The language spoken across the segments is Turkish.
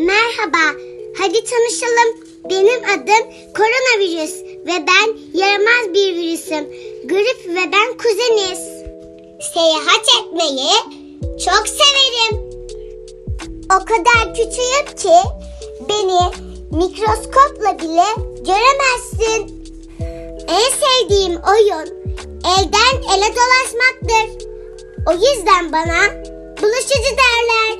Merhaba, hadi tanışalım. Benim adım koronavirüs ve ben yaramaz bir virüsüm. Grip ve ben kuzeniz. Seyahat etmeyi çok severim. O kadar küçüğüm ki beni mikroskopla bile göremezsin. En sevdiğim oyun elden ele dolaşmaktır. O yüzden bana bulaşıcı derler.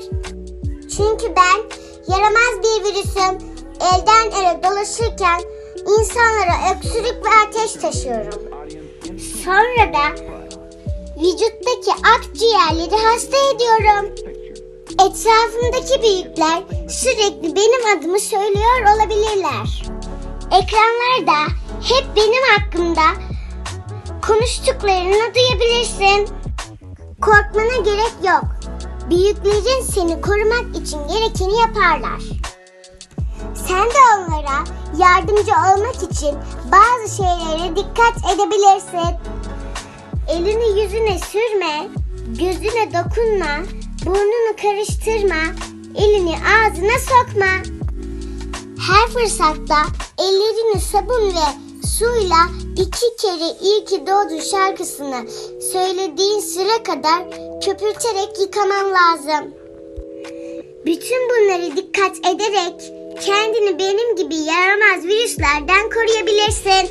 Çünkü ben yaramaz bir virüsüm. Elden ele dolaşırken insanlara öksürük ve ateş taşıyorum. Sonra da vücuttaki akciğerleri hasta ediyorum. Etrafımdaki büyükler sürekli benim adımı söylüyor olabilirler. Ekranlarda hep benim hakkımda konuştuklarını duyabilirsin. Korkmana gerek yok. Büyüklerin seni korumak için gerekeni yaparlar. Sen de onlara yardımcı olmak için bazı şeylere dikkat edebilirsin. Elini yüzüne sürme, gözüne dokunma, burnunu karıştırma, elini ağzına sokma. Her fırsatta ellerini sabun ve suyla iki kere iyi ki doğdun şarkısını söylediğin süre kadar köpürterek yıkaman lazım. Bütün bunları dikkat ederek kendini benim gibi yaramaz virüslerden koruyabilirsin.